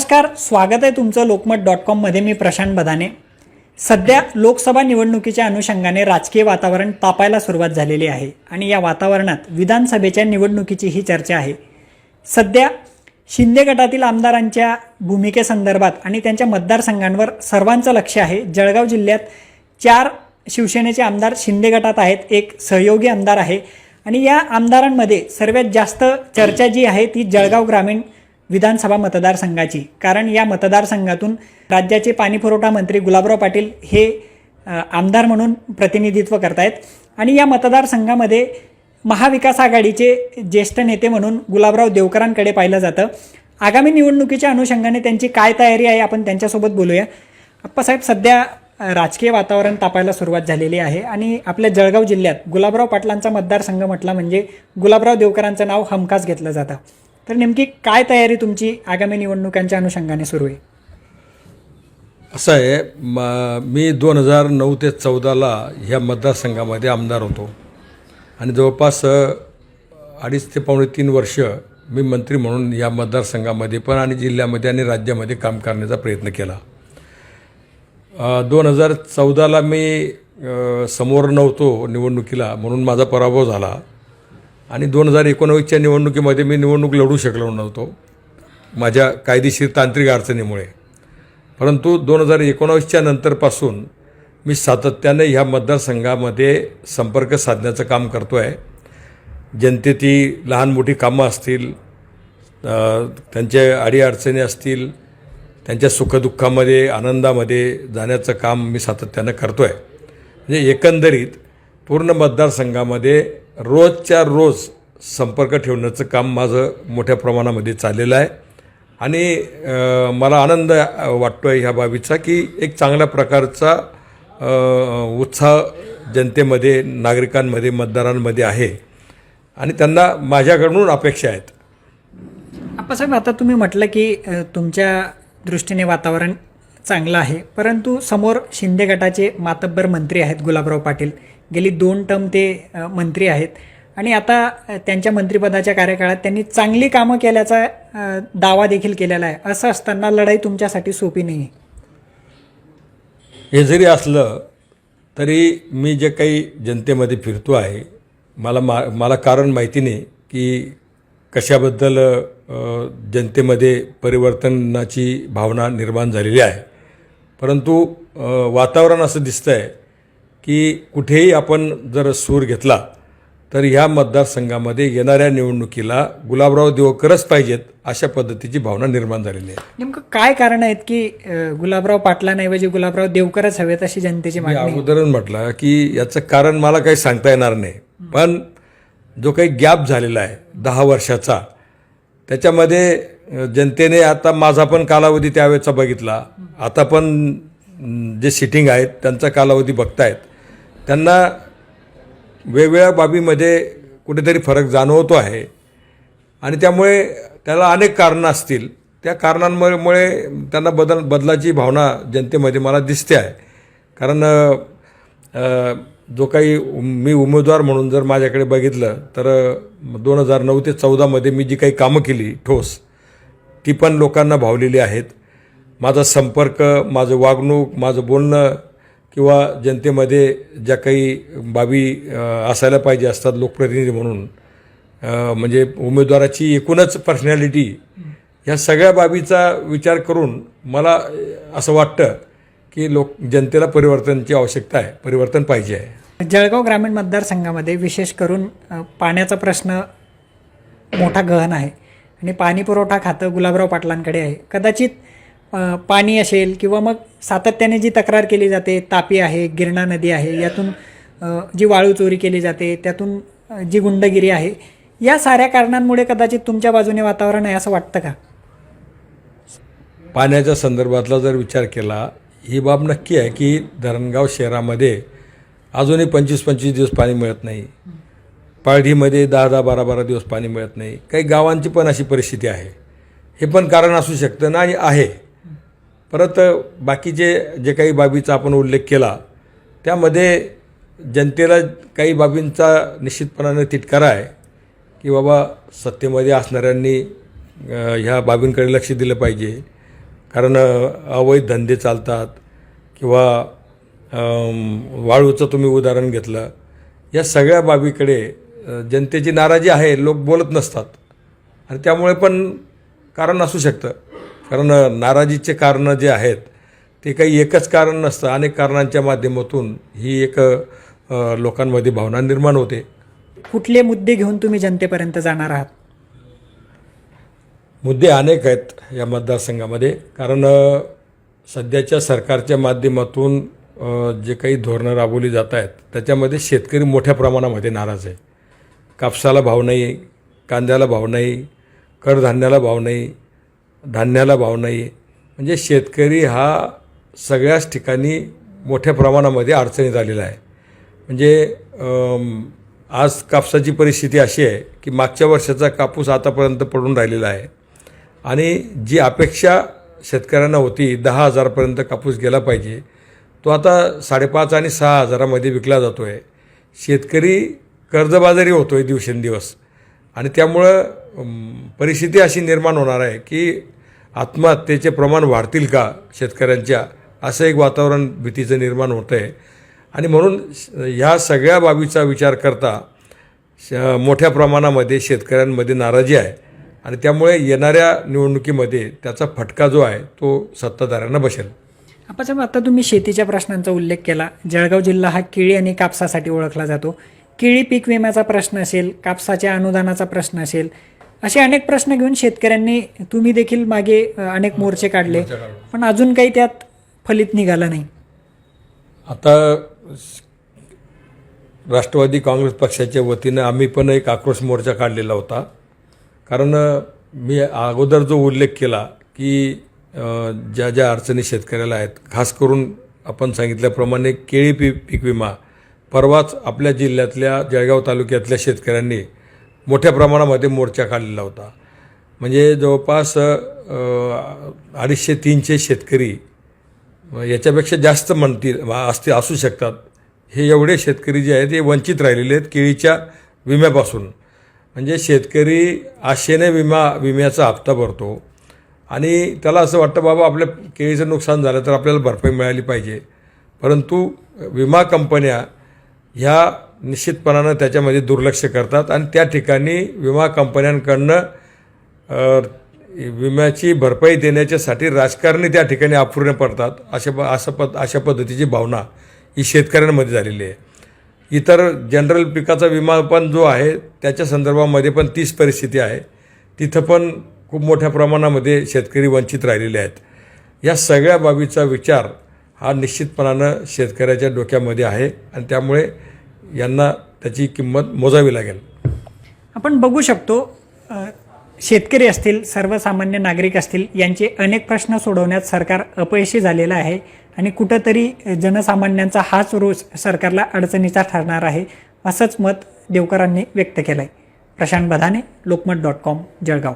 नमस्कार स्वागत आहे तुमचं लोकमत डॉट कॉममध्ये मी प्रशांत बदाने. सध्या लोकसभा निवडणुकीच्या अनुषंगाने राजकीय वातावरण तापायला सुरुवात झालेली आहे आणि या वातावरणात विधानसभेच्या निवडणुकीची ही चर्चा आहे. सध्या शिंदे गटातील आमदारांच्या भूमिकेसंदर्भात आणि त्यांच्या मतदारसंघांवर सर्वांचं लक्ष आहे. जळगाव जिल्ह्यात चार शिवसेनेचे आमदार शिंदे गटात आहेत एक सहयोगी आमदार आहे. आणि या आमदारांमध्ये सर्वात जास्त चर्चा जी आहे ती जळगाव ग्रामीण विधानसभा मतदारसंघाची. कारण या मतदारसंघातून राज्याचे पाणीपुरवठा मंत्री गुलाबराव पाटील हे आमदार म्हणून प्रतिनिधित्व करतायत. आणि या मतदारसंघामध्ये महाविकास आघाडीचे ज्येष्ठ नेते म्हणून गुलाबराव देवकरांकडे पाहिलं जातं. आगामी निवडणुकीच्या अनुषंगाने त्यांची काय तयारी आहे आपण त्यांच्यासोबत बोलूया. अप्पासाहेब सध्या राजकीय वातावरण तापायला सुरुवात झालेली आहे आणि आपल्या जळगाव जिल्ह्यात गुलाबराव पाटलांचा मतदारसंघ म्हटला म्हणजे गुलाबराव देवकरांचं नाव हमखास घेतलं जातं. तर नेमकी काय तयारी तुमची आगामी निवडणुकांच्या अनुषंगाने सुरू आहे? असं आहे म मी दोन हजार नऊ ते चौदाला ह्या मतदारसंघामध्ये आमदार होतो. आणि जवळपास अडीच ते पावणे तीन वर्ष मी मंत्री म्हणून या मतदारसंघामध्ये पण आणि जिल्ह्यामध्ये आणि राज्यामध्ये काम करण्याचा प्रयत्न केला. दोन हजार चौदाला मी समोर नव्हतो निवडणुकीला म्हणून माझा पराभव झाला. आणि दोन हजार एकोणावीसच्या निवडणुकीमध्ये मी निवडणूक लढू शकलो नव्हतो. माझ्या कायदेशीर तांत्रिक अडचणीमुळे. परंतु दोन हजार एकोणावीसच्या नंतरपासून मी सातत्याने ह्या मतदारसंघामध्ये संपर्क साधण्याचं काम करतो आहे जनतेची लहान मोठी कामं असतील त्यांच्या अडीअडचणी असतील त्यांच्या सुखदुःखामध्ये आनंदामध्ये जाण्याचं काम मी सातत्यानं करतो आहे म्हणजे एकंदरीत पूर्ण मतदारसंघामध्ये रोजच्या रोज संपर्क ठेवण्याचं काम माझं मोठ्या प्रमाणामध्ये चाललेलं आहे. आणि मला आनंद वाटतो आहे ह्या बाबीचा की एक चांगल्या प्रकारचा उत्साह जनतेमध्ये नागरिकांमध्ये मतदारांमध्ये आहे. आणि त्यांना माझ्याकडून अपेक्षा आहेत. आप्पासाहेब आता तुम्ही म्हटलं की तुमच्या दृष्टीने वातावरण चांगलं आहे परंतु समोर शिंदे गटाचे मातब्बर मंत्री आहेत गुलाबराव पाटील. गेली दोन टर्म ते मंत्री आहेत. आणि आता त्यांच्या मंत्रिपदाच्या कार्यकाळात त्यांनी चांगली कामं केल्याचा दावा देखील केलेला आहे. असं असताना लढाई तुमच्यासाठी सोपी नाही. आहे हे जरी असलं तरी मी जे काही जनतेमध्ये फिरतो आहे मला मा मला कारण माहिती नाही की कशाबद्दल जनतेमध्ये परिवर्तनाची भावना निर्माण झालेली आहे. परंतु वातावरण असं दिसतं आहे की कुठेही आपण जर सूर घेतला तर ह्या मतदारसंघामध्ये येणाऱ्या निवडणुकीला गुलाबराव देवकरच पाहिजेत अशा पद्धतीची भावना निर्माण झालेली आहे. नेमकं काय कारण आहेत की गुलाबराव पाटलांऐवजी गुलाबराव देवकरच हवेत अशी जनतेची मागणी? अगोदरच म्हटलं की याचं कारण मला काही सांगता येणार नाही. पण जो काही गॅप झालेला आहे दहा वर्षाचा त्याच्यामध्ये जनतेने आता माझा पण कालावधी त्यावेळेचा बघितला. आता पण जे सिटिंग आहेत त्यांचा कालावधी बघतायत. त्यांना वेगवेगळ्या बाबीमध्ये कुठेतरी फरक जाणवतो आहे. आणि त्यामुळे त्याला अनेक कारणं असतील. त्या कारणांमुळे मुळे त्यांना बदल बदलाची भावना जनतेमध्ये मला दिसते आहे. कारण जो काही उम- मी उमेदवार म्हणून जर माझ्याकडे बघितलं तर दोन हजार नऊ ते चौदामध्ये मी जी काही कामं केली ठोस ती पण लोकांना भावलेली आहेत. माझा संपर्क माझं वागणूक माझं बोलणं किंवा जनतेमध्ये ज्या काही बाबी असायला पाहिजे असतात लोकप्रतिनिधी म्हणून म्हणजे उमेदवाराची एकूणच पर्सनॅलिटी ह्या सगळ्या बाबीचा विचार करून मला असं वाटतं की लोक जनतेला परिवर्तनाची आवश्यकता आहे परिवर्तन पाहिजे आहे. जळगाव ग्रामीण मतदारसंघामध्ये विशेष करून पाण्याचा प्रश्न मोठा गहन आहे. आणि पाणी पुरवठा खातं गुलाबराव पाटलांकडे आहे. कदाचित पाणी असेल किंवा मग सातत्याने जी तक्रार केली जाते तापी आहे गिरणा नदी आहे यातून जी वाळू चोरी केली जाते त्यातून जी गुंडगिरी आहे या साऱ्या कारणांमुळे कदाचित तुमच्या बाजूने वातावरण आहे असं वाटतं का? पाण्याच्या संदर्भातला जर विचार केला ही बाब नक्की आहे की धरणगाव शहरामध्ये अजूनही पंचवीस पंचवीस दिवस पाणी मिळत नाही. पाळढीमध्ये दहा दहा बारा बारा दिवस पाणी मिळत नाही. काही गावांची पण अशी परिस्थिती आहे. हे पण कारण असू शकतं ना आणि आहे. परत बाकीचे जे काही बाबीचा आपण उल्लेख केला त्यामध्ये जनतेला काही बाबींचा निश्चितपणाने तिटकारा आहे की बाबा सत्तेमध्ये असणाऱ्यांनी ह्या बाबींकडे लक्ष दिलं पाहिजे. कारण अवैध धंदे चालतात किंवा वाळूचं तुम्ही उदाहरण घेतलं या सगळ्या बाबीकडे जनतेची नाराजी आहे लोक बोलत नसतात. आणि त्यामुळे पण कारण असू शकतं. कारण नाराजीचे कारणं जे आहेत ते काही एकच कारण नसतं. अनेक कारणांच्या माध्यमातून ही एक लोकांमध्ये भावना निर्माण होते. कुठले मुद्दे घेऊन तुम्ही जनतेपर्यंत जाणार आहात? मुद्दे अनेक आहेत या मतदारसंघामध्ये. कारण सध्याच्या सरकारच्या माध्यमातून जे काही धोरणं राबवली जात आहेत त्याच्यामध्ये शेतकरी मोठ्या प्रमाणामध्ये नाराज आहे. कापसाला भाव नाही कांद्याला भाव नाही कडधान्याला भाव नाही धान्याला भाव नाही म्हणजे शेतकरी हा सगळ्याच ठिकाणी मोठ्या प्रमाणामध्ये अडचणीत आलेला आहे. म्हणजे आज कापसाची परिस्थिती अशी आहे की मागच्या वर्षाचा कापूस आतापर्यंत पडून राहिलेला आहे. आणि जी अपेक्षा शेतकऱ्यांना होती दहा हजारपर्यंत कापूस गेला पाहिजे तो आता साडेपाच आणि सहा हजारामध्ये विकला जातो आहे शेतकरी कर्जबाजारी होतो आहे दिवसेंदिवस. आणि त्यामुळं परिस्थिती अशी निर्माण होणार आहे की आत्महत्येचे प्रमाण वाढतील का शेतकऱ्यांच्या? असं एक वातावरण भीतीचं निर्माण होतं आहे. आणि म्हणून ह्या सगळ्या बाबीचा विचार करता श- मोठ्या प्रमाणामध्ये शेतकऱ्यांमध्ये नाराजी आहे. आणि त्यामुळे येणाऱ्या निवडणुकीमध्ये त्याचा फटका जो आहे तो सत्ताधाऱ्यांना बसेल. आपण आता तुम्ही शेतीच्या प्रश्नांचा उल्लेख केला. जळगाव जिल्हा हा केळी आणि कापसासाठी ओळखला जातो. केळी पीक विम्याचा प्रश्न असेल कापसाच्या अनुदानाचा प्रश्न असेल असे अनेक प्रश्न घेऊन शेतकऱ्यांनी तुम्ही देखील मागे अनेक मोर्चे काढले. पण अजून काही त्यात फलित निघालं नाही. आता राष्ट्रवादी काँग्रेस पक्षाच्या वतीनं आम्ही पण एक आक्रोश मोर्चा काढलेला होता. कारण मी अगोदर जो उल्लेख केला की ज्या ज्या अडचणी शेतकऱ्याला आहेत खास करून आपण सांगितल्याप्रमाणे केळी पी पीक विमा परवाच आपल्या जिल्ह्यातल्या जळगाव तालुक्यातल्या शेतकऱ्यांनी मोठ्या प्रमाणामध्ये मोर्चा काढलेला होता. म्हणजे जवळपास अडीचशे तीनशे शेतकरी याच्यापेक्षा जास्त म्हणतील असते असू शकतात. हे एवढे शेतकरी जे आहेत ते वंचित राहिलेले आहेत केळीच्या विम्यापासून. म्हणजे शेतकरी आशेने विमा विम्याचा हप्ता भरतो आणि त्याला असं वाटतं बाबा आपल्या केळीचं नुकसान झालं तर आपल्याला भरपाई मिळाली पाहिजे. परंतु विमा कंपन्या ह्या निश्चितपणानं त्याच्यामध्ये दुर्लक्ष करतात आणि त्या ठिकाणी विमा कंपन्यांकडनं विम्याची भरपाई देण्याच्यासाठी राजकारणी त्या ठिकाणी अपूर्ण पडतात अशा प- असं पद अशा पद्धतीची भावना ही शेतकऱ्यांमध्ये झालेली आहे. इतर जनरल पिकाचा विमा पण जो आहे त्याच्या संदर्भामध्ये पण तीच परिस्थिती आहे. तिथं पण खूप मोठ्या प्रमाणामध्ये शेतकरी वंचित राहिलेले आहेत. या सगळ्या बाबीचा विचार हा निश्चितपणानं शेतकऱ्याच्या डोक्यामध्ये आहे आणि त्यामुळे यांना त्याची किंमत मोजावी लागेल. आपण बघू शकतो शेतकरी असतील सर्वसामान्य नागरिक असतील यांचे अनेक प्रश्न सोडवण्यात सरकार अपयशी झालेलं आहे आणि कुठंतरी जनसामान्यांचा हाच रोष सरकारला अडचणीचा ठरणार आहे असंच मत देवकरांनी व्यक्त केलं आहे प्रशांत बधाने लोकमत डॉट कॉम जळगाव.